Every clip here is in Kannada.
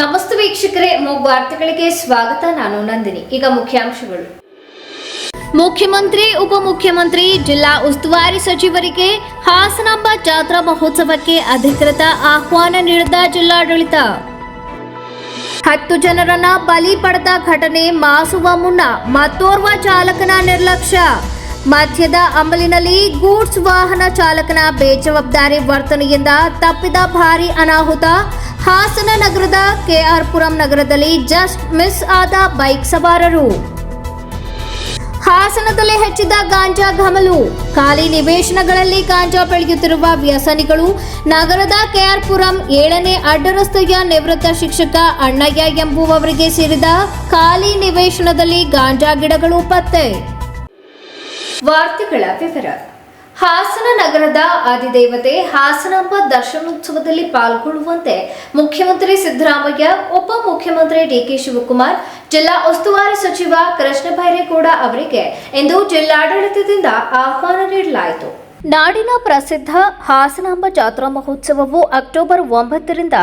ನಮಸ್ತೆ ವೀಕ್ಷಕರೇ, ಮೂಗ್ ವಾರ್ತೆಗಳಿಗೆ ಸ್ವಾಗತ. ನಾನು ನಂದಿನಿ. ಈಗ ಮುಖ್ಯಾಂಶಗಳು. ಮುಖ್ಯಮಂತ್ರಿ, ಉಪಮುಖ್ಯಮಂತ್ರಿ, ಜಿಲ್ಲಾ ಉಸ್ತುವಾರಿ ಸಚಿವರಿಗೆ ಹಾಸನಾಂಬ ಜಾತ್ರಾ ಮಹೋತ್ಸವಕ್ಕೆ ಅಧಿಕೃತ ಆಹ್ವಾನ ನೀಡಿದ ಜಿಲ್ಲಾಡಳಿತ. ಹತ್ತು ಜನರನ್ನ ಬಲಿ ಪಡೆದ ಘಟನೆ ಮಾಸುವ ಮುನ್ನ ಮತ್ತೋರ್ವ ಚಾಲಕನ ನಿರ್ಲಕ್ಷ್ಯ. ಮಧ್ಯದ ಅಮಲಿನಲ್ಲಿ ಗೂಡ್ಸ್ ವಾಹನ ಚಾಲಕನ ಬೇಜವಾಬ್ದಾರಿ ವರ್ತನೆಯಿಂದ ತಪ್ಪಿದ ಭಾರಿ ಅನಾಹುತ. ಹಾಸನ ನಗರದ ಕೆಆರ್ಪುರಂ ನಗರದಲ್ಲಿ ಜಸ್ಟ್ ಮಿಸ್ ಆದ ಬೈಕ್ ಸವಾರರು. ಹಾಸನದಲ್ಲಿ ಹೆಚ್ಚಿದ ಗಾಂಜಾ ಘಮಲು. ಖಾಲಿ ನಿವೇಶನಗಳಲ್ಲಿ ಗಾಂಜಾ ಬೆಳೆಯುತ್ತಿರುವ ವ್ಯಸನಿಗಳು ನಗರದ ಕೆಆರ್ಪುರಂ ಏಳನೇ ಅಡ್ಡರಸ್ತೆಯ ನಿವೃತ್ತ ಶಿಕ್ಷಕ ಅಣ್ಣಯ್ಯ ಎಂಬುವವರಿಗೆ ಸೇರಿದ ಖಾಲಿ ನಿವೇಶನದಲ್ಲಿ ಗಾಂಜಾ ಗಿಡಗಳು ಪತ್ತೆ. ವಾರ್ತೆಗಳ ವಿವರ. ಹಾಸನ ನಗರದ ಆದಿದೇವತೆ ಹಾಸನಾಂಬ ದರ್ಶನೋತ್ಸವದಲ್ಲಿ ಪಾಲ್ಗೊಳ್ಳುವಂತೆ ಮುಖ್ಯಮಂತ್ರಿ ಸಿದ್ದರಾಮಯ್ಯ ಉಪಮುಖ್ಯಮಂತ್ರಿ ಡಿಕೆ ಶಿವಕುಮಾರ್, ಜಿಲ್ಲಾ ಉಸ್ತುವಾರಿ ಸಚಿವ ಕೃಷ್ಣ ಬೈರೇಗೌಡ ಅವರಿಗೆ ಇಂದು ಜಿಲ್ಲಾಡಳಿತದಿಂದ ಆಹ್ವಾನ ನೀಡಲಾಯಿತು. ನಾಡಿನ ಪ್ರಸಿದ್ಧ ಹಾಸನಾಂಬ ಜಾತ್ರಾ ಮಹೋತ್ಸವವು ಅಕ್ಟೋಬರ್ ಒಂಬತ್ತರಿಂದ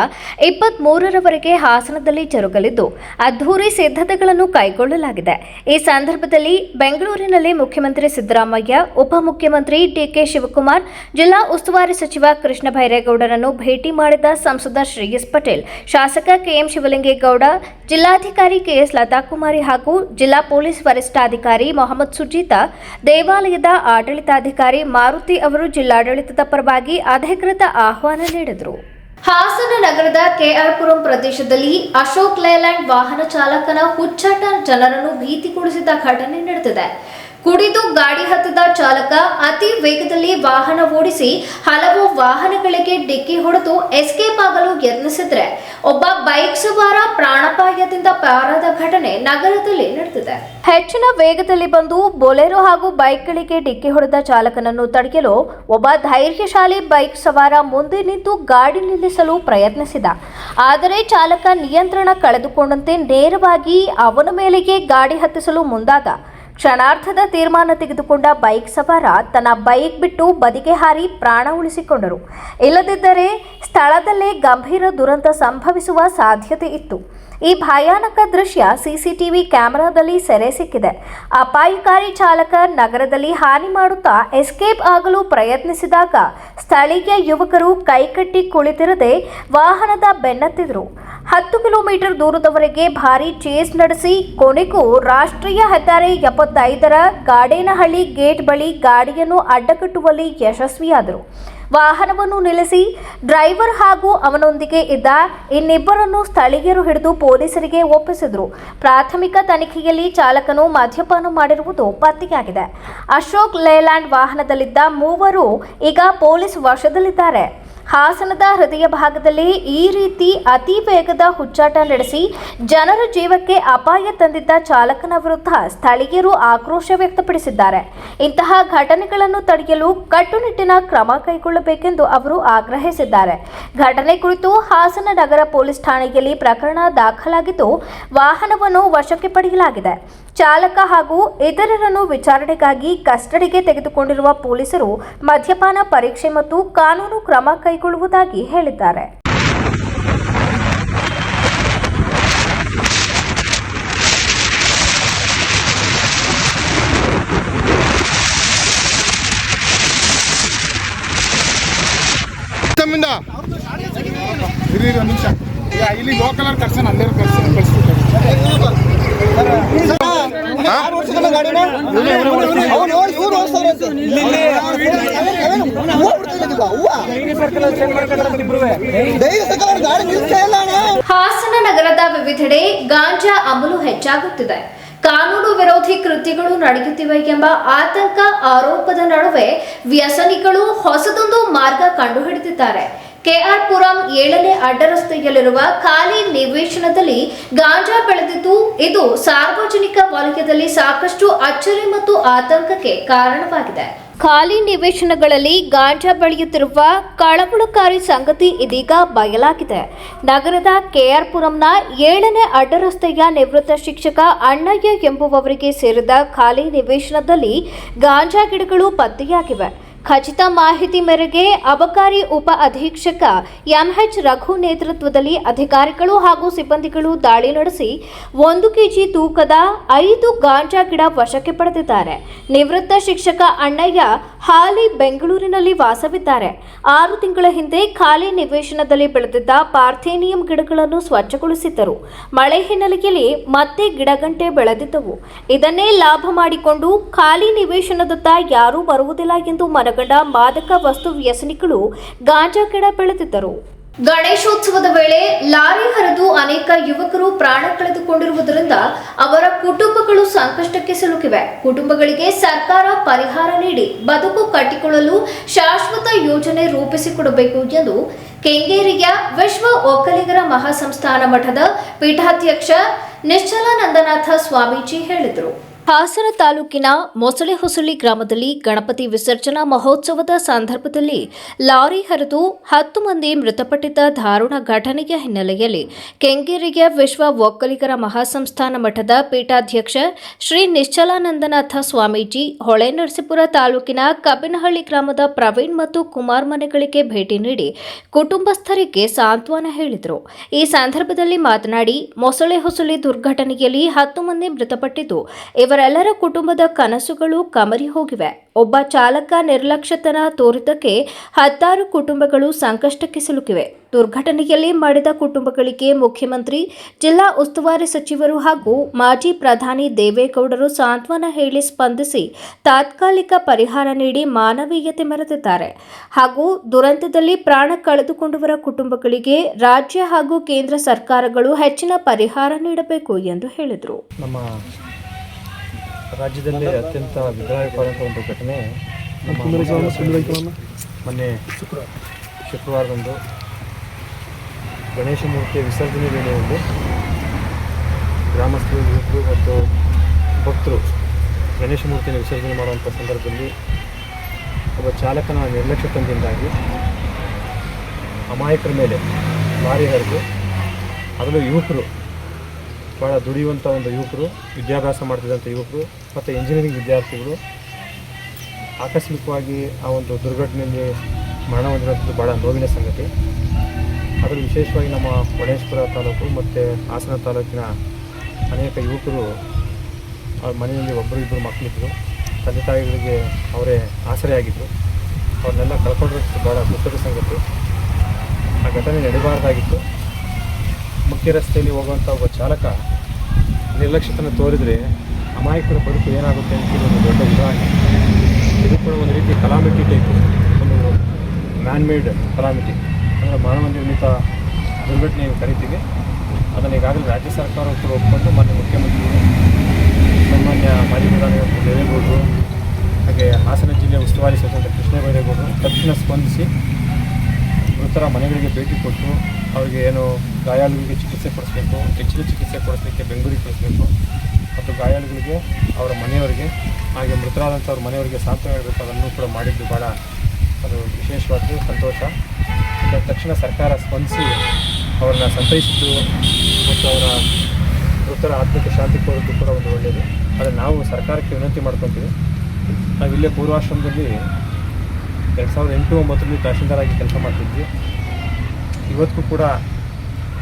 ಇಪ್ಪತ್ತ್ ಮೂರರವರೆಗೆ ಹಾಸನದಲ್ಲಿ ಜರುಗಲಿದ್ದು, ಅದ್ಧೂರಿ ಸಿದ್ಧತೆಗಳನ್ನು ಕೈಗೊಳ್ಳಲಾಗಿದೆ. ಈ ಸಂದರ್ಭದಲ್ಲಿ ಬೆಂಗಳೂರಿನಲ್ಲಿ ಮುಖ್ಯಮಂತ್ರಿ ಸಿದ್ದರಾಮಯ್ಯ, ಉಪಮುಖ್ಯಮಂತ್ರಿ ಡಿಕೆ ಶಿವಕುಮಾರ್, ಜಿಲ್ಲಾ ಉಸ್ತುವಾರಿ ಸಚಿವ ಕೃಷ್ಣ ಬೈರೇಗೌಡರನ್ನು ಭೇಟಿ ಮಾಡಿದ ಸಂಸದ ಶ್ರೇಯಸ್ ಪಟೇಲ್, ಶಾಸಕ ಕೆಎಂ ಶಿವಲಿಂಗೇಗೌಡ, ಜಿಲ್ಲಾಧಿಕಾರಿ ಕೆಎಸ್ ಲತಾಕುಮಾರಿ ಹಾಗೂ ಜಿಲ್ಲಾ ಪೊಲೀಸ್ ವರಿಷ್ಠಾಧಿಕಾರಿ ಮೊಹಮ್ಮದ್ ಸುಜೀತಾ, ದೇವಾಲಯದ ಆಡಳಿತಾಧಿಕಾರಿ ಮಾರುತಿ ಅವರು ಜಿಲ್ಲಾಡಳಿತದ ಪರವಾಗಿ ಅಧಿಕೃತ ಆಹ್ವಾನ ನೀಡಿದರು. ಹಾಸನ ನಗರದ ಕೆಆರ್ಪುರಂ ಪ್ರದೇಶದಲ್ಲಿ ಅಶೋಕ್ ಲೇಲ್ಯಾಂಡ್ ವಾಹನ ಚಾಲಕನ ಹುಚ್ಚಾಟ ಜನರನ್ನು ಭೀತಿಗೊಳಿಸಿದ ಘಟನೆ ನಡೆದಿದೆ. ಕುಡಿದು ಗಾಡಿ ಹತ್ತಿದ ಚಾಲಕ ಅತಿ ವೇಗದಲ್ಲಿ ವಾಹನ ಓಡಿಸಿ ಹಲವು ವಾಹನಗಳಿಗೆ ಡಿಕ್ಕಿ ಹೊಡೆದು ಎಸ್ಕೇಪ್ ಆಗಲು ಯತ್ನಿಸಿದ್ರೆ ಒಬ್ಬ ಬೈಕ್ ಸವಾರ ಪ್ರಾಣಾಪಾಯದಿಂದ ಪಾರಾದ ಘಟನೆ ನಗರದಲ್ಲಿ ನಡೆದಿದೆ. ಹೆಚ್ಚಿನ ವೇಗದಲ್ಲಿ ಬಂದು ಬೊಲೆರೋ ಹಾಗೂ ಬೈಕ್ಗಳಿಗೆ ಡಿಕ್ಕಿ ಹೊಡೆದ ಚಾಲಕನನ್ನು ತಡೆಯಲು ಒಬ್ಬ ಧೈರ್ಯಶಾಲಿ ಬೈಕ್ ಸವಾರ ಮುಂದೆ ನಿಂತು ಗಾಡಿ ನಿಲ್ಲಿಸಲು ಪ್ರಯತ್ನಿಸಿದ. ಆದರೆ ಚಾಲಕ ನಿಯಂತ್ರಣ ಕಳೆದುಕೊಂಡಂತೆ ನೇರವಾಗಿ ಅವನ ಮೇಲೆಗೆ ಗಾಡಿ ಹತ್ತಿಸಲು ಮುಂದಾದ. ಕ್ಷಣಾರ್ಧದ ತೀರ್ಮಾನ ತೆಗೆದುಕೊಂಡ ಬೈಕ್ ಸವಾರ ತನ್ನ ಬೈಕ್ ಬಿಟ್ಟು ಬದಿಗೆ ಹಾರಿ ಪ್ರಾಣ ಉಳಿಸಿಕೊಂಡರು. ಇಲ್ಲದಿದ್ದರೆ ಸ್ಥಳದಲ್ಲೇ ಗಂಭೀರ ದುರಂತ ಸಂಭವಿಸುವ ಸಾಧ್ಯತೆ ಇತ್ತು. ಈ ಭಯಾನಕ ದೃಶ್ಯ ಸಿಸಿಟಿವಿ ಕ್ಯಾಮೆರಾದಲ್ಲಿ ಸೆರೆ ಸಿಕ್ಕಿದೆ. ಅಪಾಯಕಾರಿ ಚಾಲಕ ನಗರದಲ್ಲಿ ಹಾನಿ ಮಾಡುತ್ತಾ ಎಸ್ಕೇಪ್ ಆಗಲು ಪ್ರಯತ್ನಿಸಿದಾಗ ಸ್ಥಳೀಯ ಯುವಕರು ಕೈಕಟ್ಟಿ ಕುಳಿತಿರದೆ ವಾಹನದ ಬೆನ್ನತ್ತಿದ್ರು. ಹತ್ತು ಕಿಲೋಮೀಟರ್ ದೂರದವರೆಗೆ ಭಾರಿ ಚೇಸ್ ನಡೆಸಿ ಕೊನೆಗೂ ರಾಷ್ಟ್ರೀಯ ಹೆದ್ದಾರಿ ಎಪ್ಪತ್ತೈದರ ಗಾಡೇನಹಳ್ಳಿ ಗೇಟ್ ಬಳಿ ಗಾಡಿಯನ್ನು ಅಡ್ಡಗಟ್ಟುವಲ್ಲಿ ಯಶಸ್ವಿಯಾದರು. ವಾಹನವನ್ನು ನಿಲ್ಲಿಸಿ ಡ್ರೈವರ್ ಹಾಗೂ ಅವನೊಂದಿಗೆ ಇದ್ದ ಇನ್ನಿಬ್ಬರನ್ನು ಸ್ಥಳೀಯರು ಹಿಡಿದು ಪೊಲೀಸರಿಗೆ ಒಪ್ಪಿಸಿದರು. ಪ್ರಾಥಮಿಕ ತನಿಖೆಯಲ್ಲಿ ಚಾಲಕನು ಮದ್ಯಪಾನ ಮಾಡಿರುವುದು ಪತ್ತೆಯಾಗಿದೆ. ಅಶೋಕ್ ಲೇಲ್ಯಾಂಡ್ ವಾಹನದಲ್ಲಿದ್ದ ಮೂವರು ಈಗ ಪೊಲೀಸ್ ವಶದಲ್ಲಿದ್ದಾರೆ. ಹಾಸನದ ಹೃದಯ ಭಾಗದಲ್ಲಿ ಈ ರೀತಿ ಅತಿ ವೇಗದ ಹುಚ್ಚಾಟ ನಡೆಸಿ ಜನರ ಜೀವಕ್ಕೆ ಅಪಾಯ ತಂದಿದ್ದ ಚಾಲಕನ ವಿರುದ್ಧ ಸ್ಥಳೀಯರು ಆಕ್ರೋಶ ವ್ಯಕ್ತಪಡಿಸಿದ್ದಾರೆ. ಇಂತಹ ಘಟನೆಗಳನ್ನು ತಡೆಯಲು ಕಟ್ಟುನಿಟ್ಟಿನ ಕ್ರಮ ಕೈಗೊಳ್ಳಬೇಕೆಂದು ಅವರು ಆಗ್ರಹಿಸಿದ್ದಾರೆ. ಘಟನೆ ಕುರಿತು ಹಾಸನ ನಗರ ಪೊಲೀಸ್ ಠಾಣೆಯಲ್ಲಿ ಪ್ರಕರಣ ದಾಖಲಾಗಿದ್ದು ವಾಹನವನ್ನು ವಶಕ್ಕೆ ಪಡೆಯಲಾಗಿದೆ. ಚಾಲಕ ಹಾಗೂ ಇತರರನ್ನು ವಿಚಾರಣೆಗಾಗಿ ಕಸ್ಟಡಿಗೆ ತೆಗೆದುಕೊಂಡಿರುವ ಪೊಲೀಸರು ಮದ್ಯಪಾನ ಪರೀಕ್ಷೆ ಮತ್ತು ಕಾನೂನು ಕ್ರಮ ಕೈಗೊಳ್ಳುವುದಾಗಿ ಹೇಳಿದ್ದಾರೆ. ಇಲ್ಲಿ ಲೋಕಲ್ ಕರ್ಸನ್ ಅಲ್ಲೇ ಕರ್ಸೋಣ ಕಳಿಸ್ಬಿಟ್ಟು. ಹಾಸನ ನಗರದ ವಿವಿಧೆಡೆ ಗಾಂಜಾ ಅಮಲು ಹೆಚ್ಚಾಗುತ್ತಿದೆ. ಕಾನೂನು ವಿರೋಧಿ ಕೃತ್ಯಗಳು ನಡೆಯುತ್ತಿವೆ ಎಂಬ ಆತಂಕ ಆರೋಪದ ನಡುವೆ ವ್ಯಸನಿಗಳು ಹೊಸದೊಂದು ಮಾರ್ಗ ಕಂಡುಹಿಡಿದಿದ್ದಾರೆ. ಕೆಆರ್ಪುರಂ ಏಳನೇ ಅಡ್ಡರಸ್ತೆಯಲ್ಲಿರುವ ಖಾಲಿ ನಿವೇಶನದಲ್ಲಿ ಗಾಂಜಾ ಬೆಳೆದಿದ್ದು, ಇದು ಸಾರ್ವಜನಿಕ ವಲಯದಲ್ಲಿ ಸಾಕಷ್ಟು ಅಚ್ಚರಿ ಮತ್ತು ಆತಂಕಕ್ಕೆ ಕಾರಣವಾಗಿದೆ. ಖಾಲಿ ನಿವೇಶನಗಳಲ್ಲಿ ಗಾಂಜಾ ಬೆಳೆಯುತ್ತಿರುವ ಕಳವಳಕಾರಿ ಸಂಗತಿ ಇದೀಗ ಬಯಲಾಗಿದೆ. ನಗರದ ಕೆಆರ್ಪುರಂನ ಏಳನೇ ಅಡ್ಡರಸ್ತೆಯ ನಿವೃತ್ತ ಶಿಕ್ಷಕ ಅಣ್ಣಯ್ಯ ಎಂಬುವವರಿಗೆ ಸೇರಿದ ಖಾಲಿ ನಿವೇಶನದಲ್ಲಿ ಗಾಂಜಾ ಗಿಡಗಳು ಪತ್ತೆಯಾಗಿವೆ. ಖಚಿತ ಮಾಹಿತಿ ಮೇರೆಗೆ ಅಬಕಾರಿ ಉಪ ಅಧೀಕ್ಷಕ ಎಂಎಚ್ ರಘು ನೇತೃತ್ವದಲ್ಲಿ ಅಧಿಕಾರಿಗಳು ಹಾಗೂ ಸಿಬ್ಬಂದಿಗಳು ದಾಳಿ ನಡೆಸಿ ಒಂದು ಕೆಜಿ ತೂಕದ ಐದು ಗಾಂಜಾ ಗಿಡ ವಶಕ್ಕೆ ಪಡೆದಿದ್ದಾರೆ. ನಿವೃತ್ತ ಶಿಕ್ಷಕ ಅಣ್ಣಯ್ಯ ಹಾಲಿ, ಬೆಂಗಳೂರಿನಲ್ಲಿ ವಾಸವಿದ್ದಾರೆ. ಆರು ತಿಂಗಳ ಹಿಂದೆ ಖಾಲಿ ನಿವೇಶನದಲ್ಲಿ ಬೆಳೆದಿದ್ದ ಪಾರ್ಥೇನಿಯಂ ಗಿಡಗಳನ್ನು ಸ್ವಚ್ಛಗೊಳಿಸಿದ್ದರು. ಮಳೆ ಹಿನ್ನೆಲೆಯಲ್ಲಿ ಮತ್ತೆ ಗಿಡಗಂಟೆ ಬೆಳೆದಿದ್ದವು. ಇದನ್ನೇ ಲಾಭ ಮಾಡಿಕೊಂಡು ಖಾಲಿ ನಿವೇಶನದತ್ತ ಯಾರೂ ಬರುವುದಿಲ್ಲ ಎಂದು ಮನಗಂಡ ಮಾದಕ ವಸ್ತು ವ್ಯಸನಿಗಳು ಗಾಂಜಾ ಗಿಡ ಬೆಳೆದಿದ್ದರು. ಗಣೇಶೋತ್ಸವದ ವೇಳೆ ಲಾರಿ ಹರಿದು ಅನೇಕ ಯುವಕರು ಪ್ರಾಣ ಕಳೆದುಕೊಂಡಿರುವುದರಿಂದ ಅವರ ಕುಟುಂಬಗಳು ಸಂಕಷ್ಟಕ್ಕೆ ಸಿಲುಕಿವೆ. ಕುಟುಂಬಗಳಿಗೆ ಸರ್ಕಾರ ಪರಿಹಾರ ನೀಡಿ ಬದುಕು ಕಟ್ಟಿಕೊಳ್ಳಲು ಶಾಶ್ವತ ಯೋಜನೆ ರೂಪಿಸಿಕೊಡಬೇಕು ಎಂದು ಕೆಂಗೇರಿಯ ವಿಶ್ವ ಒಕ್ಕಲಿಗರ ಮಹಾಸಂಸ್ಥಾನ ಮಠದ ಪೀಠಾಧ್ಯಕ್ಷ ನಿಶ್ಚಲಾನಂದನಾಥ ಸ್ವಾಮೀಜಿ ಹೇಳಿದರು. ಹಾಸನ ತಾಲೂಕಿನ ಮೊಸಳೆ ಹೊಸಳ್ಳಿ ಗ್ರಾಮದಲ್ಲಿ ಗಣಪತಿ ವಿಸರ್ಜನಾ ಮಹೋತ್ಸವದ ಸಂದರ್ಭದಲ್ಲಿ ಲಾರಿ ಹರಿದು ಹತ್ತು ಮಂದಿ ಮೃತಪಟ್ಟಿದ್ದ ದಾರುಣ ಘಟನೆಯ ಹಿನ್ನೆಲೆಯಲ್ಲಿ ಕೆಂಗೇರಿಯ ವಿಶ್ವ ಒಕ್ಕಲಿಗರ ಮಹಾಸಂಸ್ಥಾನ ಮಠದ ಪೀಠಾಧ್ಯಕ್ಷ ಶ್ರೀ ನಿಶ್ಚಲಾನಂದನಾಥ ಸ್ವಾಮೀಜಿ ಹೊಳೆನರಸೀಪುರ ತಾಲೂಕಿನ ಕಬ್ಬಿನಹಳ್ಳಿ ಗ್ರಾಮದ ಪ್ರವೀಣ್ ಮತ್ತು ಕುಮಾರ್ ಮನೆಗಳಿಗೆ ಭೇಟಿ ನೀಡಿ ಕುಟುಂಬಸ್ಥರಿಗೆ ಸಾಂತ್ವನ ಹೇಳಿದರು. ಈ ಸಂದರ್ಭದಲ್ಲಿ ಮಾತನಾಡಿ ಮೊಸಳೆ ಹೊಸಳಿ ದುರ್ಘಟನೆಯಲ್ಲಿ ಹತ್ತು ಮಂದಿ ಮೃತಪಟ್ಟಿದ್ದು ಇವರೆಲ್ಲರ ಕುಟುಂಬದ ಕನಸುಗಳು ಕಮರಿ ಹೋಗಿವೆ. ಒಬ್ಬ ಚಾಲಕ ನಿರ್ಲಕ್ಷ್ಯತನ ತೋರಿದಕ್ಕೆ ಹತ್ತಾರು ಕುಟುಂಬಗಳು ಸಂಕಷ್ಟಕ್ಕೆ ಸಿಲುಕಿವೆ. ದುರ್ಘಟನೆಯಲ್ಲಿ ಮಡಿದ ಕುಟುಂಬಗಳಿಗೆ ಮುಖ್ಯಮಂತ್ರಿ, ಜಿಲ್ಲಾ ಉಸ್ತುವಾರಿ ಸಚಿವರು ಹಾಗೂ ಮಾಜಿ ಪ್ರಧಾನಿ ದೇವೇಗೌಡರು ಸಾಂತ್ವನ ಹೇಳಿ ಸ್ಪಂದಿಸಿ ತಾತ್ಕಾಲಿಕ ಪರಿಹಾರ ನೀಡಿ ಮಾನವೀಯತೆ ಮೆರೆದಿದ್ದಾರೆ. ಹಾಗೂ ದುರಂತದಲ್ಲಿ ಪ್ರಾಣ ಕಳೆದುಕೊಂಡವರ ಕುಟುಂಬಗಳಿಗೆ ರಾಜ್ಯ ಹಾಗೂ ಕೇಂದ್ರ ಸರ್ಕಾರಗಳು ಹೆಚ್ಚಿನ ಪರಿಹಾರ ನೀಡಬೇಕು ಎಂದು ಹೇಳಿದರು. ರಾಜ್ಯದಲ್ಲಿ ಅತ್ಯಂತ ವಿಧಾಯಕವಾದಂಥ ಒಂದು ಘಟನೆ ಮೊನ್ನೆ ಶುಕ್ರವಾರದಂದು ಗಣೇಶ ಮೂರ್ತಿಯ ವಿಸರ್ಜನೆ ವೇಳೆಯಲ್ಲಿ ಗ್ರಾಮಸ್ಥರು ಯುವಕರು ಮತ್ತು ಭಕ್ತರು ಗಣೇಶ ಮೂರ್ತಿಯನ್ನು ವಿಸರ್ಜನೆ ಮಾಡುವಂಥ ಸಂದರ್ಭದಲ್ಲಿ ಒಬ್ಬ ಚಾಲಕನ ನಿರ್ಲಕ್ಷ್ಯತನದಿಂದಾಗಿ ಅಮಾಯಕರ ಮೇಲೆ ಲಾರಿ ಹರಿದು ಅದರಲ್ಲೂ ಯುವಕರು ಭಾಳ ದುಡಿಯುವಂಥ ಒಂದು ಯುವಕರು, ವಿದ್ಯಾಭ್ಯಾಸ ಮಾಡ್ತಿದ್ದಂಥ ಯುವಕರು, ಮತ್ತು ಇಂಜಿನಿಯರಿಂಗ್ ವಿದ್ಯಾರ್ಥಿಗಳು. ಆಕಸ್ಮಿಕವಾಗಿ ಆ ಒಂದು ದುರ್ಘಟನೆಯಲ್ಲಿ ಮರಣ ಹೊಂದಿರುವಂಥದ್ದು ಭಾಳ ನೋವಿನ ಸಂಗತಿ. ಅದರಲ್ಲಿ ವಿಶೇಷವಾಗಿ ನಮ್ಮ ಹೊಳೇಶ್ವರ ತಾಲೂಕು ಮತ್ತು ಹಾಸನ ತಾಲೂಕಿನ ಅನೇಕ ಯುವಕರು ಅವ್ರ ಮನೆಯಲ್ಲಿ ಒಬ್ಬರು ಇಬ್ಬರು ಮಕ್ಕಳಿದ್ದರು ತಂದೆ ತಾಯಿಗಳಿಗೆ ಅವರೇ ಆಸರೆಯಾಗಿದ್ದರು ಅವ್ರನ್ನೆಲ್ಲ ಕಳ್ಕೊಂಡಿರೋದು ಭಾಳ ದುಃಖದ ಸಂಗತಿ. ಆ ಘಟನೆ ನಡೀಬಾರ್ದಾಗಿತ್ತು. ಮುಖ್ಯ ರಸ್ತೆಯಲ್ಲಿ ಹೋಗುವಂಥ ಒಬ್ಬ ಚಾಲಕ ನಿರ್ಲಕ್ಷ್ಯತನ ತೋರಿದರೆ ಅಮಾಯಕರ ಬದುಕು ಏನಾಗುತ್ತೆ ಅಂತ ಇದು ಒಂದು ದೊಡ್ಡ ಉದಾಹರಣೆ. ಇದು ಕೂಡ ಒಂದು ರೀತಿ ಕಲಾಮಿಟಿ ಟೈಪ್ ಒಂದು ಮ್ಯಾನ್ ಮೇಡ್ ಕಲಾಮಿಟಿ ಅಂದರೆ ಮಾನವ ನಿರ್ಮಿತ ದುರ್ಘಟನೆ ಕರಿತೀವಿ ಅದನ್ನು ಈಗಾಗಲೇ ರಾಜ್ಯ ಸರ್ಕಾರ ಕೂಡ ಒಪ್ಪಿಕೊಂಡು ಮಾನ್ಯ ಮುಖ್ಯಮಂತ್ರಿಗಳು ಸನ್ಮಾನ್ಯ ಮಾಜಿ ಪ್ರಧಾನಿ ದೇವೇಗೌಡರು, ಹಾಗೆ ಹಾಸನ ಜಿಲ್ಲೆಯ ಉಸ್ತುವಾರಿ ಸಚಿವ ಕೃಷ್ಣ ಬೈರೇಗೌಡರು ತಕ್ಷಣ ಸ್ಪಂದಿಸಿ ಮೃತರ ಮನೆಗಳಿಗೆ ಭೇಟಿ ಕೊಟ್ಟು ಅವರಿಗೆ ಏನು ಗಾಯಾಳುಗಳಿಗೆ ಚಿಕಿತ್ಸೆ ಕೊಡಿಸ್ಬೇಕು, ಹೆಚ್ಚಿನ ಚಿಕಿತ್ಸೆ ಕೊಡಿಸ್ಲಿಕ್ಕೆ ಬೆಂಗಳೂರಿಗೆ ಕಳಿಸ್ಬೇಕು ಮತ್ತು ಗಾಯಾಳುಗಳಿಗೆ ಅವರ ಮನೆಯವರಿಗೆ, ಹಾಗೆ ಮೃತರಾದಂಥವ್ರ ಮನೆಯವರಿಗೆ ಸಾಂತ್ವನ ಹೇಳಬೇಕು ಅದನ್ನು ಕೂಡ ಮಾಡಿದ್ದು ಭಾಳ ಅದು ವಿಶೇಷವಾಗಿ ಸಂತೋಷ. ಇದರ ತಕ್ಷಣ ಸರ್ಕಾರ ಸ್ಪಂದಿಸಿ ಅವರನ್ನ ಸಂತೈಸಿದ್ದು ಮತ್ತು ಅವರ ಮೃತರ ಆತ್ಮಕ್ಕೆ ಶಾಂತಿ ಕೋರಿದ್ದು ಕೂಡ ಒಂದು ಒಳ್ಳೆಯದು ಆದರೆ ನಾವು ಸರ್ಕಾರಕ್ಕೆ ವಿನಂತಿ ಮಾಡ್ಕೊತೀವಿ. ನಾವು ಇಲ್ಲೇ ಪೂರ್ವಾಶ್ರಮದಲ್ಲಿ ಎರಡು ಸಾವಿರದ ಎಂಟು ಒಂಬತ್ತರಲ್ಲಿ ತಹಶೀಲ್ದಾರ್ ಆಗಿ ಕೆಲಸ ಮಾಡ್ತಿದ್ವಿ. ಇವತ್ತಿಗೂ ಕೂಡ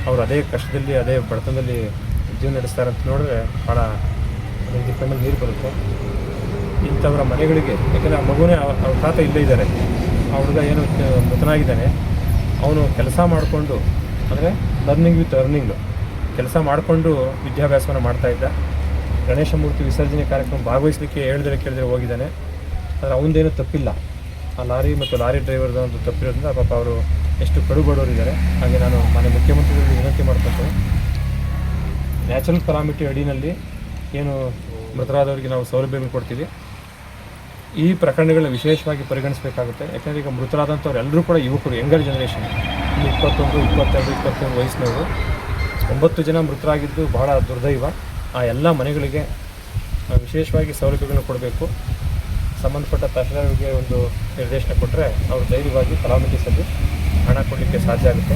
ಅವರು ಅದೇ ಕಷ್ಟದಲ್ಲಿ, ಅದೇ ಬಡತನದಲ್ಲಿ ಜೀವನ ನಡೆಸ್ತಾರೆ ಅಂತ ನೋಡಿದ್ರೆ ಭಾಳ ನನಗೆ ಕಣ್ಣಲ್ಲಿ ನೀರು ಬರುತ್ತೆ. ಇಂಥವರ ಮನೆಗಳಿಗೆ, ಯಾಕೆಂದರೆ ಆ ಮಗುನೇ ಅವ್ರ ತಾತ ಇಲ್ಲೇ ಇದ್ದಾರೆ. ಆ ಹುಡುಗ ಏನು ಮೃತನಾಗಿದ್ದಾನೆ. ಅವನು ಕೆಲಸ ಮಾಡಿಕೊಂಡು, ಅಂದರೆ ಲರ್ನಿಂಗ್ ವಿತ್ ಅರ್ನಿಂಗು ಕೆಲಸ ಮಾಡಿಕೊಂಡು ವಿದ್ಯಾಭ್ಯಾಸವನ್ನು ಮಾಡ್ತಾ ಇದ್ದ. ಗಣೇಶ ಮೂರ್ತಿ ವಿಸರ್ಜನೆ ಕಾರ್ಯಕ್ರಮ ಭಾಗವಹಿಸಲಿಕ್ಕೆ ಹೇಳಿದ್ರೆ ಕೇಳಿದ್ರೆ ಹೋಗಿದ್ದಾನೆ. ಆದರೆ ಅವನದೇನು ತಪ್ಪಿಲ್ಲ. ಆ ಲಾರಿ ಮತ್ತು ಲಾರಿ ಡ್ರೈವರ್ದ ಒಂದು ತಪ್ಪಿರೋದ್ರಿಂದ ಪಾಪ ಅವರು ಎಷ್ಟು ಕಡು ಬಡವರಿದ್ದಾರೆ ಹಾಗೆ ನಾನು ಮನೆ ಮುಖ್ಯಮಂತ್ರಿಗಳಿಗೆ ವಿನಂತಿ ಮಾಡ್ಕೊಳ್ತೇನೆ ನ್ಯಾಚುರಲ್ ಕಲಾಮಿಟಿ ಅಡಿನಲ್ಲಿ ಏನು ಮೃತರಾದವರಿಗೆ ನಾವು ಸೌಲಭ್ಯವನ್ನು ಕೊಡ್ತೀವಿ. ಈ ಪ್ರಕರಣಗಳನ್ನ ವಿಶೇಷವಾಗಿ ಪರಿಗಣಿಸಬೇಕಾಗುತ್ತೆ. ಯಾಕಂದರೆ ಈಗ ಮೃತರಾದಂಥವ್ರು ಎಲ್ಲರೂ ಕೂಡ ಯುವಕರು ಯಂಗರ್ ಜನರೇಷನ್ ಇಪ್ಪತ್ತೊಂದು, ಇಪ್ಪತ್ತೆರಡು ಇಪ್ಪತ್ತೊಂದು ವಯಸ್ಸಿನವರು. ಒಂಬತ್ತು ಜನ ಮೃತರಾಗಿದ್ದು ಬಹಳ ದುರ್ದೈವ. ಆ ಎಲ್ಲ ಮನೆಗಳಿಗೆ ವಿಶೇಷವಾಗಿ ಸೌಲಭ್ಯಗಳನ್ನು ಕೊಡಬೇಕು. ಸಂಬಂಧಪಟ್ಟ ತಹಶೀಲ್ದಾರ್ಗೆ ಒಂದು ನಿರ್ದೇಶನ ಕೊಟ್ಟರೆ ಅವರು ಧೈರ್ಯವಾಗಿ ಕಲಾಮಿಟೀಸಲ್ಲಿ ಹಣ ಕೊಡಲಿಕ್ಕೆ ಸಾಧ್ಯ ಆಗುತ್ತೆ.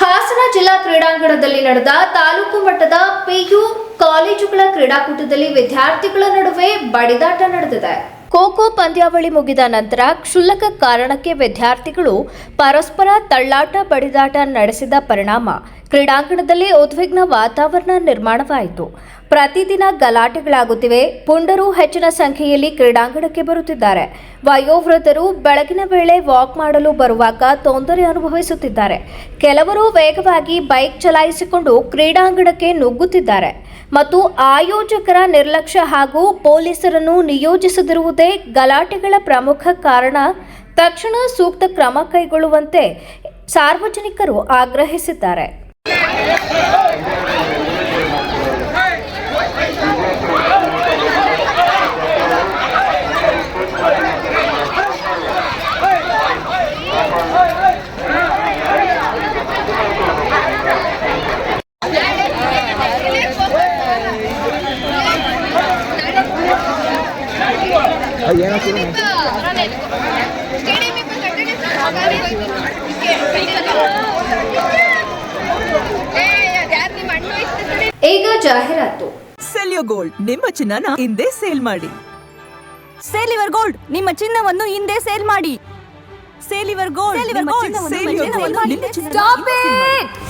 ಹಾಸನ ಜಿಲ್ಲಾ ಕ್ರೀಡಾಂಗಣದಲ್ಲಿ ನಡೆದ ತಾಲೂಕು ಮಟ್ಟದ ಪಿಯು ಕಾಲೇಜುಗಳ ಕ್ರೀಡಾಕೂಟದಲ್ಲಿ ವಿದ್ಯಾರ್ಥಿಗಳ ನಡುವೆ ಬಡಿದಾಟ ನಡೆದಿದೆ. ಖೋಖೋ ಪಂದ್ಯಾವಳಿ ಮುಗಿದ ನಂತರ ಕ್ಷುಲ್ಲಕ ಕಾರಣಕ್ಕೆ ವಿದ್ಯಾರ್ಥಿಗಳು ಪರಸ್ಪರ ತಳ್ಳಾಟ ಬಡಿದಾಟ ನಡೆಸಿದ ಪರಿಣಾಮ. ಕ್ರೀಡಾಂಗಣದಲ್ಲಿ ಉದ್ವಿಗ್ನ ವಾತಾವರಣ ನಿರ್ಮಾಣವಾಯಿತು. ಪ್ರತಿದಿನ ಗಲಾಟೆಗಳಾಗುತ್ತಿವೆ. ಪುಂಡರು ಹೆಚ್ಚಿನ ಸಂಖ್ಯೆಯಲ್ಲಿ ಕ್ರೀಡಾಂಗಣಕ್ಕೆ ಬರುತ್ತಿದ್ದಾರೆ. ವಯೋವೃದ್ಧರು ಬೆಳಗಿನ ವೇಳೆ ವಾಕ್ ಮಾಡಲು ಬರುವಾಗ ತೊಂದರೆ ಅನುಭವಿಸುತ್ತಿದ್ದಾರೆ. ಕೆಲವರು ವೇಗವಾಗಿ ಬೈಕ್ ಚಲಾಯಿಸಿಕೊಂಡು ಕ್ರೀಡಾಂಗಣಕ್ಕೆ ನುಗ್ಗುತ್ತಿದ್ದಾರೆ. ಮತ್ತು ಆಯೋಜಕರ ನಿರ್ಲಕ್ಷ್ಯ ಹಾಗೂ ಪೊಲೀಸರನ್ನು ನಿಯೋಜಿಸದಿರುವುದೇ ಗಲಾಟೆಗಳ ಪ್ರಮುಖ ಕಾರಣ. ತಕ್ಷಣ ಸೂಕ್ತ ಕ್ರಮ ಕೈಗೊಳ್ಳುವಂತೆ ಸಾರ್ವಜನಿಕರು ಆಗ್ರಹಿಸಿದ್ದಾರೆ. ಈಗ ಜಾಹೀರಾತು. ಸೆಲ್ಯೋ ಗೋಲ್ಡ್ ನಿಮ್ಮ ಚಿನ್ನನ ಹಿಂದೆ ಸೇಲ್ ಮಾಡಿ. ಸೇಲ್ ಯುವರ್ ಗೋಲ್ಡ್ ನಿಮ್ಮ ಚಿನ್ನವನ್ನು ಹಿಂದೆ ಸೇಲ್ ಮಾಡಿ. ಸೇಲ್ ಯುವರ್ ಗೋಲ್ಡ್ ನಿಮ್ಮ ಚಿನ್ನವನ್ನು ನಿಮ್ಮ ಚಿನ್ನವನ್ನು ಹಿಂದೆ ಸೇಲ್ ಮಾಡಿ.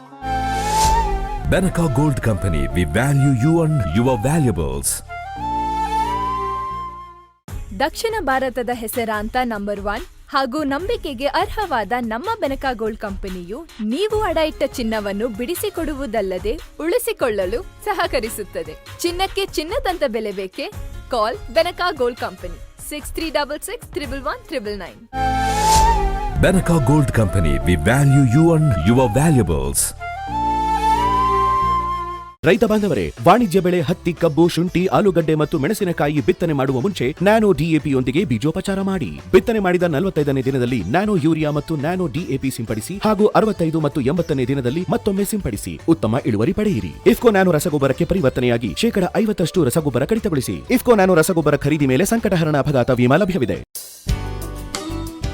Benaca Gold Company, we value you and your valuables. ದಕ್ಷಿಣ ಭಾರತದ ಹೆಸರಾಂತ ನಂಬರ್ ಒನ್ ಹಾಗೂ ನಂಬಿಕೆಗೆ ಅರ್ಹವಾದ ನಮ್ಮ ಬೆನಕ ಗೋಲ್ಡ್ ಕಂಪನಿಯು ನೀವು ಅಡ ಇಟ್ಟ ಚಿನ್ನವನ್ನು ಬಿಡಿಸಿಕೊಡುವುದಲ್ಲದೆ ಉಳಿಸಿಕೊಳ್ಳಲು ಸಹಕರಿಸುತ್ತದೆ ಚಿನ್ನಕ್ಕೆ ಚಿನ್ನದಂತ ಬೆಲೆ ಬೇಕೆ call Benaka gold company six three double six triple one triple nine Benaca Gold Company, we value you and your valuables. ರೈತ ಬಾಂಧವರೇ, ವಾಣಿಜ್ಯ ಬೆಳೆ, ಹತ್ತಿ, ಕಬ್ಬು, ಶುಂಠಿ, ಆಲೂಗಡ್ಡೆ ಮತ್ತು ಮೆಣಸಿನಕಾಯಿ ಬಿತ್ತನೆ ಮಾಡುವ ಮುಂಚೆ ನ್ಯಾನೋ ಡಿಎಪಿಯೊಂದಿಗೆ ಬೀಜೋಪಚಾರ ಮಾಡಿ. ಬಿತ್ತನೆ ಮಾಡಿದ ನಲವತ್ತೈದನೇ ದಿನದಲ್ಲಿ ನ್ಯಾನೋ ಯೂರಿಯಾ ಮತ್ತು ನ್ಯಾನೋ ಡಿಎಪಿ ಸಿಂಪಡಿಸಿ ಹಾಗೂ ಅರವತ್ತೈದು ಮತ್ತು ಎಂಬತ್ತನೇ ದಿನದಲ್ಲಿ ಮತ್ತೊಮ್ಮೆ ಸಿಂಪಡಿಸಿ. ಉತ್ತಮ ಇಳುವರಿ ಪಡೆಯಿರಿ. ಇಫ್ಕೋ ನ್ಯಾನೋ ರಸಗೊಬ್ಬರಕ್ಕೆ ಪರಿವರ್ತನೆಯಾಗಿ ಶೇಕಡ ಐವತ್ತಷ್ಟು ರಸಗೊಬ್ಬರ ಕಡಿತಗೊಳಿಸಿ. ಇಫ್ಕೋ ನ್ಯಾನೋ ರಸಗೊಬ್ಬರ ಖರೀದಿ ಮೇಲೆ ಸಂಕಟಹರಣ ಅಪಘಾತ ವಿಮಾ ಲಭ್ಯವಿದೆ.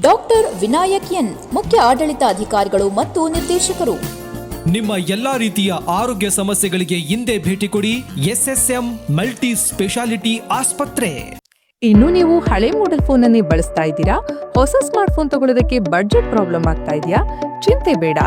ಡಾಕ್ಟರ್ ವಿನಾಯಕ್ ಎನ್ ಮುಖ್ಯ ಆಡಳಿತ ಅಧಿಕಾರಿಗಳು ಮತ್ತು ನಿರ್ದೇಶಕರು. ನಿಮ್ಮ ಎಲ್ಲಾ ರೀತಿಯ ಆರೋಗ್ಯ ಸಮಸ್ಯೆಗಳಿಗೆ ಹಿಂದೆ ಭೇಟಿ ಕೊಡಿ ಎಸ್ಎಸ್ಎಂ ಮಲ್ಟಿ ಸ್ಪೆಷಾಲಿಟಿ ಆಸ್ಪತ್ರೆ. ಇನ್ನು ನೀವು ಹಳೆ ಮಾಡೆಲ್ ಫೋನ್ ಅನ್ನೇ ಬಳಸ್ತಾ ಇದ್ದೀರಾ? ಹೊಸ ಸ್ಮಾರ್ಟ್ ಫೋನ್ ತಗೊಳ್ಳೋದಕ್ಕೆ ಬಡ್ಜೆಟ್ ಪ್ರಾಬ್ಲಮ್ ಆಗ್ತಾ ಇದೆಯಾ? ಚಿಂತೆ ಬೇಡ.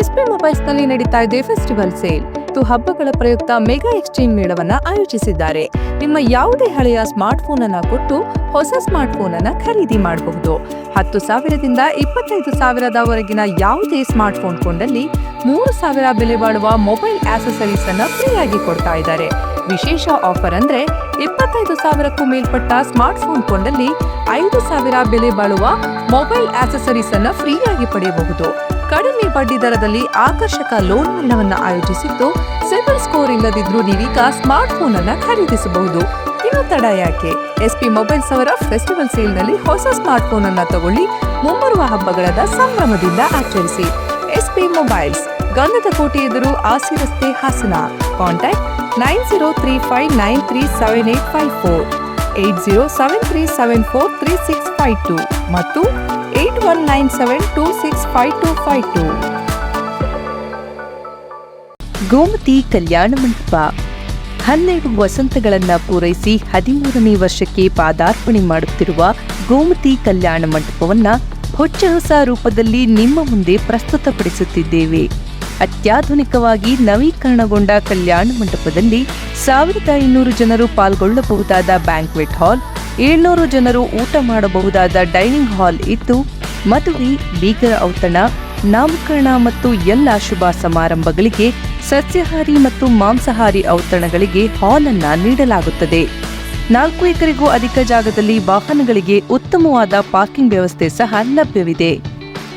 ಎಸ್ ಪಿ ಮೊಬೈಲ್ಸ್ನಲ್ಲಿ ನಡೀತಾ ಇದೆ ಫೆಸ್ಟಿವಲ್ ಸೇಲ್ ಮತ್ತು ಹಬ್ಬಗಳ ಪ್ರಯುಕ್ತ ಮೆಗಾ ಎಕ್ಸ್ಚೇಂಜ್ ಮೇಳವನ್ನ ಆಯೋಜಿಸಿದ್ದಾರೆ. ನಿಮ್ಮ ಯಾವುದೇ ಹಳೆಯ ಸ್ಮಾರ್ಟ್ಫೋನ್ ಅನ್ನ ಕೊಟ್ಟು ಹೊಸ ಸ್ಮಾರ್ಟ್ಫೋನ್ ಅನ್ನ ಖರೀದಿ ಮಾಡಬಹುದು. ಹತ್ತು ಸಾವಿರದಿಂದ ಇಪ್ಪತ್ತೈದು ಸಾವಿರದವರೆಗಿನ ಯಾವುದೇ ಸ್ಮಾರ್ಟ್ಫೋನ್ ಕೊಂಡಲ್ಲಿ ಮೂರು ಸಾವಿರ ಬೆಲೆ ಬಾಳುವ ಮೊಬೈಲ್ ಆಕ್ಸೆಸರೀಸ್ ಅನ್ನ ಫ್ರೀಯಾಗಿ ಕೊಡ್ತಾ ಇದ್ದಾರೆ. ವಿಶೇಷ ಆಫರ್ ಅಂದ್ರೆ ಇಪ್ಪತ್ತೈದು ಸಾವಿರಕ್ಕೂ ಮೇಲ್ಪಟ್ಟ ಸ್ಮಾರ್ಟ್ಫೋನ್ ಕೊಂಡಲ್ಲಿ ಐದು ಸಾವಿರ ಬೆಲೆ ಬಾಳುವ ಮೊಬೈಲ್ ಆಕ್ಸೆಸರೀಸ್ ಅನ್ನು ಫ್ರೀಯಾಗಿ ಪಡೆಯಬಹುದು. ಕಡಿಮೆ ಬಡ್ಡಿ ದರದಲ್ಲಿ ಆಕರ್ಷಕ ಲೋನ್ ಮೇಳವನ್ನು ಆಯೋಜಿಸಿದ್ದು, ಸಿಬಿಲ್ ಸ್ಕೋರ್ ಇಲ್ಲದಿದ್ರೂ ನೀವೀಗ ಸ್ಮಾರ್ಟ್ ಫೋನ್ ಅನ್ನ ಖರೀದಿಸಬಹುದು. ಇನ್ನು ತಡ ಯಾಕೆ? ಎಸ್ಪಿ ಮೊಬೈಲ್ಸ್ ಅವರ ಫೆಸ್ಟಿವಲ್ ಸೇಲ್ನಲ್ಲಿ ಹೊಸ ಸ್ಮಾರ್ಟ್ ಫೋನ್ ಅನ್ನ ತಗೊಳ್ಳಿ, ಮುಂಬರುವ ಹಬ್ಬಗಳದ ಸಂಭ್ರಮದಿಂದ ಆಚರಿಸಿ. SP mobiles. ಗಂಧದ ಕೋಟೆ ಎದುರು ಆಸಿ ರಸ್ತೆ Hassan. Contact nine zero three five nine three seven eight five four, eight zero seven three seven four three six five two ಮತ್ತು eight one nine seven two six five two five two. Gomathi Kalyana Mantapa. ಹನ್ನೆರಡು ವಸಂತಗಳನ್ನು ಪೂರೈಸಿ ಹದಿಮೂರನೇ ವರ್ಷಕ್ಕೆ ಪಾದಾರ್ಪಣೆ ಮಾಡುತ್ತಿರುವ ಗೋಮತಿ ಕಲ್ಯಾಣ ಮಂಟಪವನ್ನು ಹೊಚ್ಚ ಹೊಸ ರೂಪದಲ್ಲಿ ನಿಮ್ಮ ಮುಂದೆ ಪ್ರಸ್ತುತಪಡಿಸುತ್ತಿದ್ದೇವೆ. ಅತ್ಯಾಧುನಿಕವಾಗಿ ನವೀಕರಣಗೊಂಡ ಕಲ್ಯಾಣ ಮಂಟಪದಲ್ಲಿ ಸಾವಿರದ ಐನೂರು ಜನರು ಪಾಲ್ಗೊಳ್ಳಬಹುದಾದ ಬ್ಯಾಂಕ್ವೆಟ್ ಹಾಲ್, ಏಳ್ನೂರು ಜನರು ಊಟ ಮಾಡಬಹುದಾದ ಡೈನಿಂಗ್ ಹಾಲ್ ಇದ್ದು, ಮದುವೆ, ಬೀಗರ ಔತಣ, ನಾಮಕರಣ ಮತ್ತು ಎಲ್ಲ ಶುಭ ಸಮಾರಂಭಗಳಿಗೆ ಸಸ್ಯಾಹಾರಿ ಮತ್ತು ಮಾಂಸಾಹಾರಿ ಔತಣಗಳಿಗೆ ಹಾಲ್ ಅನ್ನ ನೀಡಲಾಗುತ್ತದೆ. ನಾಲ್ಕು ಎಕರೆಗೂ ಅಧಿಕ ಜಾಗದಲ್ಲಿ ವಾಹನಗಳಿಗೆ ಉತ್ತಮವಾದ ಪಾರ್ಕಿಂಗ್ ವ್ಯವಸ್ಥೆ ಸಹ ಲಭ್ಯವಿದೆ.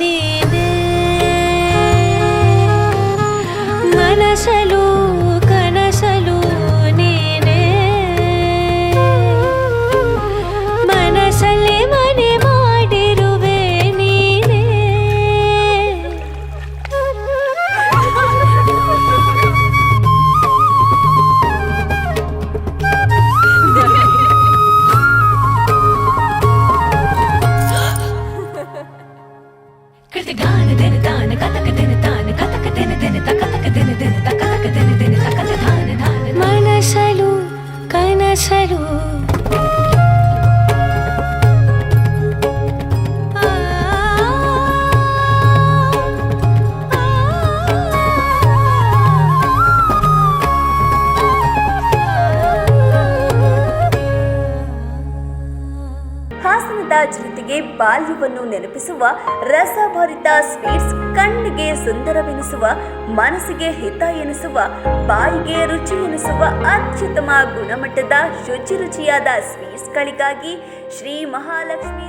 ನೀನೆ ಜನತೆಗೆ ಬಾಲ್ಯವನ್ನು ನೆನಪಿಸುವ ರಸಭರಿತ ಸ್ವೀಟ್ಸ್, ಕಣ್ಣಿಗೆ ಸುಂದರವೆನಿಸುವ, ಮನಸ್ಸಿಗೆ ಹಿತ ಎನಿಸುವ, ಬಾಯಿಗೆ ರುಚಿ ಎನಿಸುವ ಅತ್ಯುತ್ತಮ ಗುಣಮಟ್ಟದ ಶುಚಿ ರುಚಿಯಾದ ಸ್ವೀಟ್ಸ್ಗಳಿಗಾಗಿ ಶ್ರೀ ಮಹಾಲಕ್ಷ್ಮಿ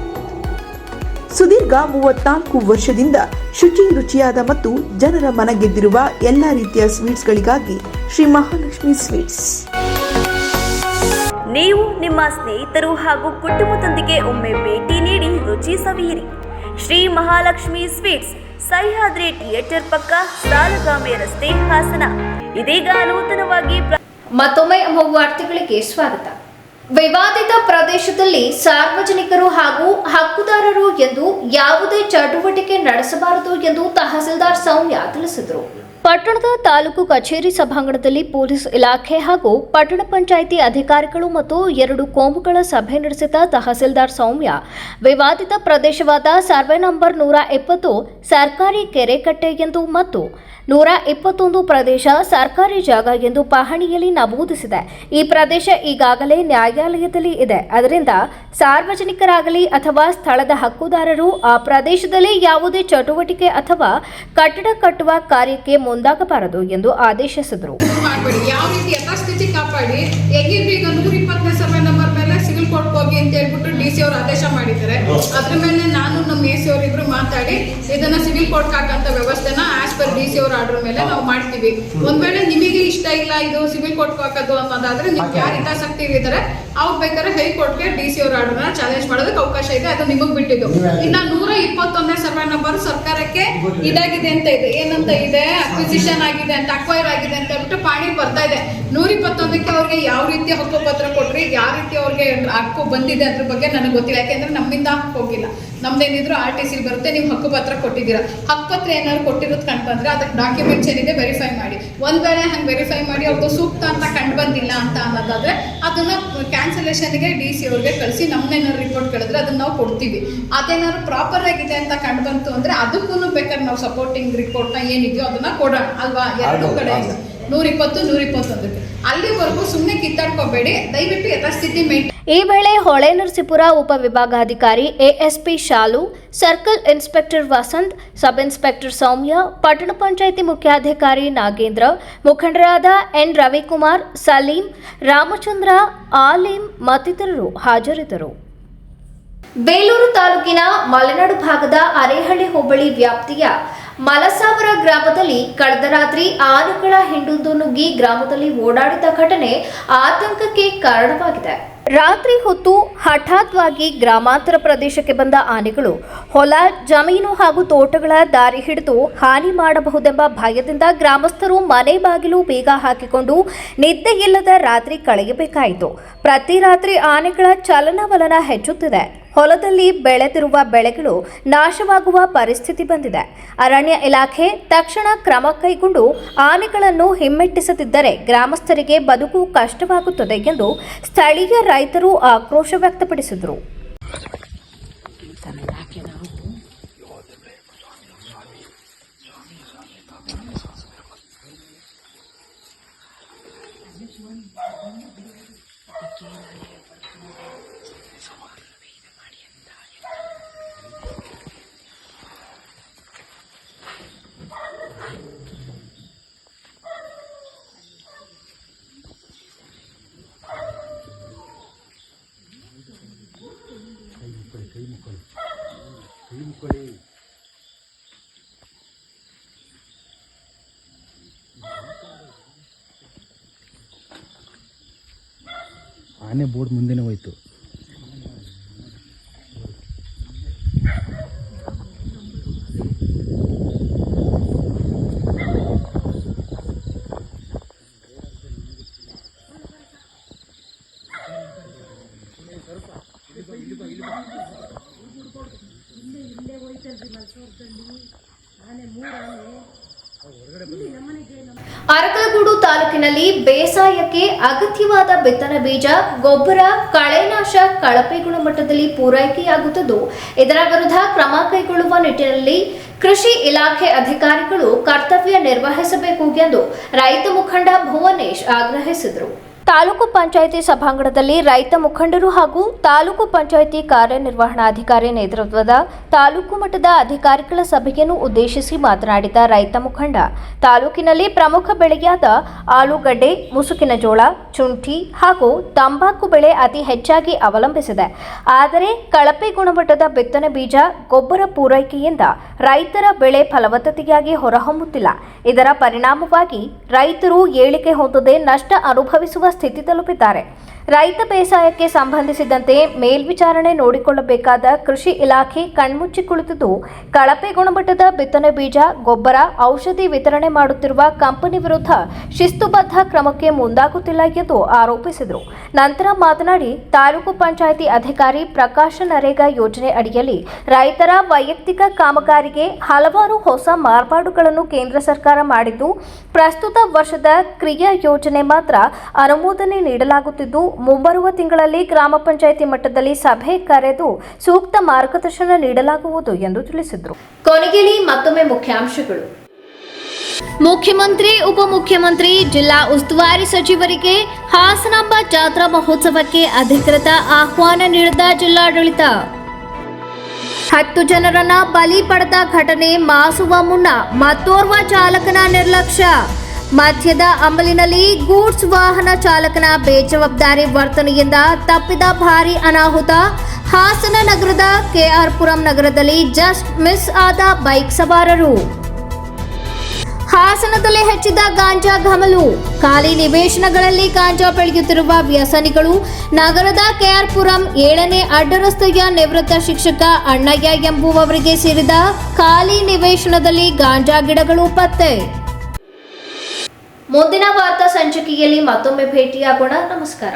ಸುದೀರ್ಘ ಮೂವತ್ನಾಲ್ಕು ವರ್ಷದಿಂದ ಶುಚಿ ರುಚಿಯಾದ ಮತ್ತು ಜನರ ಮನ ಗೆದ್ದಿರುವ ಎಲ್ಲ ರೀತಿಯ ಸ್ವೀಟ್ಸ್ಗಳಿಗಾಗಿ ಶ್ರೀ ಮಹಾಲಕ್ಷ್ಮಿ ಸ್ವೀಟ್ಸ್ ನೀವು ನಿಮ್ಮ ಸ್ನೇಹಿತರು ಹಾಗೂ ಕುಟುಂಬದೊಂದಿಗೆ ಒಮ್ಮೆ ಭೇಟಿ ನೀಡಿ ರುಚಿ ಸವಿಯಿರಿ. ಶ್ರೀ ಮಹಾಲಕ್ಷ್ಮಿ ಸ್ವೀಟ್ಸ್ ಸಹ್ಯಾದ್ರಿ ಥಿಯೇಟರ್ ಪಕ್ಕ ಸಾಲಗಾಮೆ ರಸ್ತೆ ಹಾಸನ. ಇದೀಗ ನೂತನವಾಗಿ ಮತ್ತೊಮ್ಮೆ ವಾರ್ತೆಗಳಿಗೆ ಸ್ವಾಗತ. ವಿವಾದಿತ ಪ್ರದೇಶದಲ್ಲಿ ಸಾರ್ವಜನಿಕರು ಹಾಗೂ ಹಕ್ಕುದಾರರು ಎಂದು ಯಾವುದೇ ಚಟುವಟಿಕೆ ನಡೆಸಬಾರದು ಎಂದು ತಹಸೀಲ್ದಾರ್ ಸೌಮ್ಯ ತಿಳಿಸಿದರು. ಪಟ್ಟಣದ ತಾಲೂಕು ಕಚೇರಿ ಸಭಾಂಗಣದಲ್ಲಿ ಪೊಲೀಸ್ ಇಲಾಖೆ ಹಾಗೂ ಪಟ್ಟಣ ಪಂಚಾಯಿತಿ ಅಧಿಕಾರಿಗಳು ಮತ್ತು ಎರಡು ಕೋಮುಗಳ ಸಭೆ ನಡೆಸಿದ ತಹಸೀಲ್ದಾರ್ ಸೌಮ್ಯ, ವಿವಾದಿತ ಪ್ರದೇಶವಾದ ಸರ್ವೆ ನಂಬರ್ ನೂರ ಇಪ್ಪತ್ತು ಸರ್ಕಾರಿ ಕೆರೆಕಟ್ಟೆ ಎಂದು ಮತ್ತು ನೂರ ಇಪ್ಪತ್ತೊಂದು ಪ್ರದೇಶ ಸರ್ಕಾರಿ ಜಾಗ ಎಂದು ಪಹಣಿಯಲ್ಲಿ ನಮೂದಿಸಿದೆ. ಈ ಪ್ರದೇಶ ಈಗಾಗಲೇ ನ್ಯಾಯಾಲಯದಲ್ಲಿ ಇದೆ. ಅದರಿಂದ ಸಾರ್ವಜನಿಕರಾಗಲಿ ಅಥವಾ ಸ್ಥಳದ ಹಕ್ಕುದಾರರು ಆ ಪ್ರದೇಶದಲ್ಲಿ ಯಾವುದೇ ಚಟುವಟಿಕೆ ಅಥವಾ ಕಟ್ಟಡ ಕಟ್ಟುವ ಕಾರ್ಯಕ್ಕೆ ಮುಂದಾಗಬಾರದು ಎಂದು ಆದೇಶಿಸಿದರು. ಹೋಗಿ ಅಂತ ಹೇಳ್ಬಿಟ್ಟು ಡಿ ಸಿ ಅವರು ಆದೇಶ ಮಾಡಿದ್ದಾರೆ. ಅದ್ರ ಮೇಲೆ ನಾನು ನಮ್ಮ ಎ ಸಿ ಅವರಿಬ್ರು ಮಾತಾಡಿ, ಇದನ್ನ ಸಿವಿಲ್ ಕೋರ್ಟ್ ಹಾಕಂತ ವ್ಯವಸ್ಥೆನ ಡಿ ಸಿ ಅವ್ರ ಆರ್ಡರ್ ಮೇಲೆ ನಾವು ಮಾಡ್ತೀವಿ. ಒಂದ್ ವೇಳೆ ನಿಮಗೆ ಇಷ್ಟ ಇಲ್ಲ ಇದು ಸಿವಿಲ್ ಕೋರ್ಟ್ ಹಾಕೋದು ಅನ್ನೋದಾದ್ರೆ ನಿಮ್ಗೆ ಯಾರು ಹಿತಾಸಕ್ತಿ ಇದ್ದಾರೆ ಅವ್ರು ಬೇಕಾದ್ರೆ ಹೈಕೋರ್ಟ್ಗೆ ಡಿ ಸಿ ಅವ್ರ ಆರ್ಡರ್ನ ಚಾಲೆಂಜ್ ಮಾಡೋದಕ್ಕೆ ಅವಕಾಶ ಇದೆ ಅದು ನಿಮಗೆ ಬಿಟ್ಟಿದ್ದು. ಇನ್ನ ನೂರ ಇಪ್ಪತ್ತೊಂದನೇ ಸರ್ವೆ ನಂಬರ್ ಸರ್ಕಾರಕ್ಕೆ ಇದಾಗಿದೆ ಅಂತ ಇದೆ. ಏನಂತ ಇದೆ? ಅಕ್ವಿಸಿಷನ್ ಆಗಿದೆ ಅಂತ ಅಕ್ವೈರ್ ಆಗಿದೆ ಅಂತ ಹೇಳ್ಬಿಟ್ಟು ಪಾಣಿ ಬರ್ತಾ ಇದೆ. ನೂರ ಇಪ್ಪತ್ತೊಂದಕ್ಕೆ ಅವ್ರಿಗೆ ಯಾವ ರೀತಿ ಹಕ್ಕು ಪತ್ರ ಕೊಟ್ರಿ ಯಾವ ರೀತಿ ಅವ್ರಿಗೆ ಹಕ್ಕು ಬಂದಿದೆ ಅದ್ರ ಬಗ್ಗೆ ನನಗೆ ಗೊತ್ತಿಲ್ಲ. ಯಾಕೆಂದ್ರೆ ನಮ್ಮಿಂದ ಹೋಗಿಲ್ಲ. ನಮ್ದೇನಿದ್ರು ಆರ್ ಟಿ ಸಿ ಬರುತ್ತೆ ನೀವು ಹಕ್ಕು ಪತ್ರ ಕೊಟ್ಟಿದ್ದೀರಾ. ಹಕ್ಕು ಪತ್ರ ಏನಾದ್ರು ಕೊಟ್ಟಿರೋದು ಕಂಡು ಬಂದ್ರೆ ಅದಕ್ಕೆ ಡಾಕ್ಯುಮೆಂಟ್ಸ್ ಏನಿದೆ ವೆರಿಫೈ ಮಾಡಿ. ಒಂದ್ ವೇಳೆ ಹಂಗೆ ವೆರಿಫೈ ಮಾಡಿ ಅವ್ರದ್ದು ಸೂಕ್ತ ಅಂತ ಕಂಡು ಬಂದಿಲ್ಲ ಅಂತ ಅನ್ನೋದಾದ್ರೆ ಅದನ್ನ ಕ್ಯಾನ್ಸಲೇಷನ್ಗೆ ಡಿ ಸಿ ಅವ್ರಿಗೆ ಕಳಿಸಿ ನಮ್ಮನ್ನೇನಾದ್ರು ರಿಪೋರ್ಟ್ ಕೇಳಿದ್ರೆ ಅದನ್ನ ನಾವು ಕೊಡ್ತೀವಿ. ಅದೇನಾದ್ರು ಪ್ರಾಪರ್ ಆಗಿದೆ ಅಂತ ಕಂಡು ಬಂತು ಅಂದ್ರೆ ಅದಕ್ಕೂ ಬೇಕಾದ್ರೆ ನಾವು ಸಪೋರ್ಟಿಂಗ್ ರಿಪೋರ್ಟ್ನ ಏನಿದೆಯೋ ಅದನ್ನ ಕೊಡೋಣ. ಅಲ್ವಾ? ಎರಡು ಕಡೆ ನೂರಿಪ್ಪತ್ತು ನೂರಿಪ್ಪತ್ತೊಂದಕ್ಕೆ. ಅಲ್ಲಿವರೆಗೂ ಸುಮ್ಮನೆ ಕಿತ್ತಾಡ್ಕೋಬೇಡಿ. ದಯವಿಟ್ಟು ಯಥಾಸ್ಥಿತಿ ಮೇಂಟೈನ್ ಈ ವೇಳೆ ಉಪವಿಭಾಗಾಧಿಕಾರಿ ASP Shalu, circle inspector Vasanth, sub inspector Soumya, ಪಟ್ಟಣ ಪಂಚಾಯಿತಿ ಮುಖ್ಯಾಧಿಕಾರಿ ನಾಗೇಂದ್ರ, ಮುಖಂಡರಾದ ಎನ್ ರವಿಕುಮಾರ್, ಸಲೀಂ, ರಾಮಚಂದ್ರ, ಆಲಿಂ ಮತ್ತಿತರರು ಹಾಜರಿದ್ದರು. ಬೇಲೂರು ತಾಲೂಕಿನ ಮಲೆನಾಡು ಭಾಗದ ಅರೇಹಳ್ಳಿ ಹೋಬಳಿ ವ್ಯಾಪ್ತಿಯ ಮಲಸಾವರ ಗ್ರಾಮದಲ್ಲಿ ಕಳೆದ ರಾತ್ರಿ ಆನೆಗಳ ಹಿಂಡೊಂದು ನುಗ್ಗಿ ಗ್ರಾಮದಲ್ಲಿ ಓಡಾಡಿದ ಘಟನೆ ಆತಂಕಕ್ಕೆ ಕಾರಣವಾಗಿದೆ. ರಾತ್ರಿ ಹೊತ್ತು ಹಠಾತ್ವಾಗಿ ಗ್ರಾಮಾಂತರ ಪ್ರದೇಶಕ್ಕೆ ಬಂದ ಆನೆಗಳು ಹೊಲ, ಜಮೀನು ಹಾಗೂ ತೋಟಗಳ ದಾರಿ ಹಿಡಿದು ಹಾನಿ ಮಾಡಬಹುದೆಂಬ ಭಯದಿಂದ ಗ್ರಾಮಸ್ಥರು ಮನೆ ಬಾಗಿಲು ಬೇಗ ಹಾಕಿಕೊಂಡು ನಿದ್ದೆಯಿಲ್ಲದ ರಾತ್ರಿ ಕಳೆಯಬೇಕಾಯಿತು. ಪ್ರತಿ ರಾತ್ರಿ ಆನೆಗಳ ಚಲನವಲನ ಹೆಚ್ಚುತ್ತಿದೆ. ಹೊಲದಲ್ಲಿ ಬೆಳೆದಿರುವ ಬೆಳೆಗಳು ನಾಶವಾಗುವ ಪರಿಸ್ಥಿತಿ ಬಂದಿದೆ. ಅರಣ್ಯ ಇಲಾಖೆ ತಕ್ಷಣ ಕ್ರಮ ಕೈಗೊಂಡು ಆನೆಗಳನ್ನು ಹಿಮ್ಮೆಟ್ಟಿಸದಿದ್ದರೆ ಗ್ರಾಮಸ್ಥರಿಗೆ ಬದುಕು ಕಷ್ಟವಾಗುತ್ತದೆ ಎಂದು ಸ್ಥಳೀಯ ರೈತರು ಆಕ್ರೋಶ ವ್ಯಕ್ತಪಡಿಸಿದರು. ಆನೆ ಬೋರ್ಡ್ ಮುಂದೆನೇ ಹೋಯ್ತು ಅರಕಲಗೂಡು ತಾಲೂಕಿನಲ್ಲಿ ಬೇಸಾಯಕ್ಕೆ ಅಗತ್ಯವಾದ ಬಿತ್ತನೆ ಬೀಜ, ಗೊಬ್ಬರ, ಕಳೆನಾಶ, ಕಳಪೆ ಗುಣಮಟ್ಟದಲ್ಲಿ ಪೂರೈಕೆಯಾಗುತ್ತಿದ್ದು, ಇದರ ವಿರುದ್ಧ ಕ್ರಮ ಕೈಗೊಳ್ಳುವ ನಿಟ್ಟಿನಲ್ಲಿ ಕೃಷಿ ಇಲಾಖೆ ಅಧಿಕಾರಿಗಳು ಕರ್ತವ್ಯ ನಿರ್ವಹಿಸಬೇಕು ಎಂದು ರೈತ ಮುಖಂಡ ಭುವನೇಶ್ ಆಗ್ರಹಿಸಿದರು. ತಾಲೂಕು ಪಂಚಾಯಿತಿ ಸಭಾಂಗಣದಲ್ಲಿ ರೈತ ಮುಖಂಡರು ಹಾಗೂ ತಾಲೂಕು ಪಂಚಾಯಿತಿ ಕಾರ್ಯನಿರ್ವಹಣಾಧಿಕಾರಿ ನೇತೃತ್ವದ ತಾಲೂಕು ಮಟ್ಟದ ಅಧಿಕಾರಿಗಳ ಸಭೆಯನ್ನು ಉದ್ದೇಶಿಸಿ ಮಾತನಾಡಿದ ರೈತ ಮುಖಂಡ, ತಾಲೂಕಿನಲ್ಲಿ ಪ್ರಮುಖ ಬೆಳೆಯಾದ ಆಲೂಗಡ್ಡೆ, ಮುಸುಕಿನ ಜೋಳ ಚುಂಠಿ ಹಾಗೂ ತಂಬಾಕು ಬೆಳೆ ಅತಿ ಹೆಚ್ಚಾಗಿ ಅವಲಂಬಿಸಿದೆ. ಆದರೆ ಕಳಪೆ ಗುಣಮಟ್ಟದ ಬಿತ್ತನೆ ಬೀಜ ಗೊಬ್ಬರ ಪೂರೈಕೆಯಿಂದ ರೈತರ ಬೆಳೆ ಫಲವತ್ತತೆಯಾಗಿ ಹೊರಹೊಮ್ಮುತ್ತಿಲ್ಲ. ಇದರ ಪರಿಣಾಮವಾಗಿ ರೈತರು ಏಳಿಗೆ ಹೊಂದದೆ ನಷ್ಟ ಅನುಭವಿಸುವ ಸ್ಥಿತಿ ತಲುಪಿದ್ದಾರೆ. ರೈತ ಬೇಸಾಯಕ್ಕೆ ಸಂಬಂಧಿಸಿದಂತೆ ಮೇಲ್ವಿಚಾರಣೆ ನೋಡಿಕೊಳ್ಳಬೇಕಾದ ಕೃಷಿ ಇಲಾಖೆ ಕಣ್ಮುಚ್ಚಿ ಕುಳಿತಿದ್ದು, ಕಳಪೆ ಗುಣಮಟ್ಟದ ಬಿತ್ತನೆ ಬೀಜ, ಗೊಬ್ಬರ, ಔಷಧಿ ವಿತರಣೆ ಮಾಡುತ್ತಿರುವ ಕಂಪನಿ ವಿರುದ್ಧ ಶಿಸ್ತುಬದ್ಧ ಕ್ರಮಕ್ಕೆ ಮುಂದಾಗುತ್ತಿಲ್ಲ ಎಂದು ಆರೋಪಿಸಿದರು. ನಂತರ ಮಾತನಾಡಿ, ತಾಲೂಕು ಪಂಚಾಯಿತಿ ಅಧಿಕಾರಿ ಪ್ರಕಾಶ ನರೇಗಾ ಯೋಜನೆ ಅಡಿಯಲ್ಲಿ ರೈತರ ವೈಯಕ್ತಿಕ ಕಾಮಗಾರಿಗೆ ಹಲವಾರು ಹೊಸ ಮಾರ್ಪಾಡುಗಳನ್ನು ಕೇಂದ್ರ ಸರ್ಕಾರ ಮಾಡಿದ್ದು, ಪ್ರಸ್ತುತ ವರ್ಷದ ಕ್ರಿಯಾ ಯೋಜನೆ ಮಾತ್ರ ಅನುಮೋದನೆ ನೀಡಲಾಗುತ್ತಿದ್ದು ಮುಂಬರುವ ತಿಂಗಳಲ್ಲಿ ಗ್ರಾಮ ಪಂಚಾಯಿತಿ ಮಟ್ಟದಲ್ಲಿ ಸಭೆ ಕರೆದು ಸೂಕ್ತ ಮಾರ್ಗದರ್ಶನ ನೀಡಲಾಗುವುದು ಎಂದು ತಿಳಿಸಿದರು. ಕೊನೆಗೆಲಿ ಮತ್ತೊಮ್ಮೆ ಮುಖ್ಯಾಂಶಗಳು. ಮುಖ್ಯಮಂತ್ರಿ ಉಪಮುಖ್ಯಮಂತ್ರಿ ಜಿಲ್ಲಾ ಉಸ್ತುವಾರಿ ಸಚಿವರಿಗೆ ಹಾಸನಾಂಬ ಜಾತ್ರಾ ಮಹೋತ್ಸವಕ್ಕೆ ಅಧಿಕೃತ ಆಹ್ವಾನ ನೀಡಿದ ಜಿಲ್ಲಾಡಳಿತ. ಹತ್ತು ಜನರನ್ನ ಬಲಿ ಪಡೆದ ಘಟನೆ ಮಾಸುವ ಮುನ್ನ ಮತ್ತೋರ್ವ ಚಾಲಕನ ನಿರ್ಲಕ್ಷ್ಯ. ಮಧ್ಯದ ಅಮಲಿನಲ್ಲಿ ಗೂಡ್ಸ್ ವಾಹನ ಚಾಲಕನ ಬೇಜವಾಬ್ದಾರಿ ವರ್ತನೆಯಿಂದ ತಪ್ಪಿದ ಭಾರಿ ಅನಾಹುತ. ಹಾಸನ ನಗರದ ಕೆಆರ್ಪುರಂ ನಗರದಲ್ಲಿ ಜಸ್ಟ್ ಮಿಸ್ ಆದ ಬೈಕ್ ಸವಾರರು. ಹಾಸನದಲ್ಲಿ ಹೆಚ್ಚಿದ ಗಾಂಜಾ ಘಮಲು. ಖಾಲಿ ನಿವೇಶನಗಳಲ್ಲಿ ಗಾಂಜಾ ಬೆಳೆಯುತ್ತಿರುವ ವ್ಯಸನಿಗಳು. ನಗರದ ಕೆಆರ್ಪುರಂ ಏಳನೇ ಅಡ್ಡರಸ್ತೆಯ ನಿವೃತ್ತ ಶಿಕ್ಷಕ ಅಣ್ಣಯ್ಯ ಎಂಬುವವರಿಗೆ ಸೇರಿದ ಖಾಲಿ ನಿವೇಶನದಲ್ಲಿ ಗಾಂಜಾ ಗಿಡಗಳು ಪತ್ತೆ. ಮುಂದಿನ ವಾರ್ತಾ ಸಂಚಿಕೆಯಲ್ಲಿ ಮತ್ತೊಮ್ಮೆ ಭೇಟಿಯಾಗೋಣ. ನಮಸ್ಕಾರ.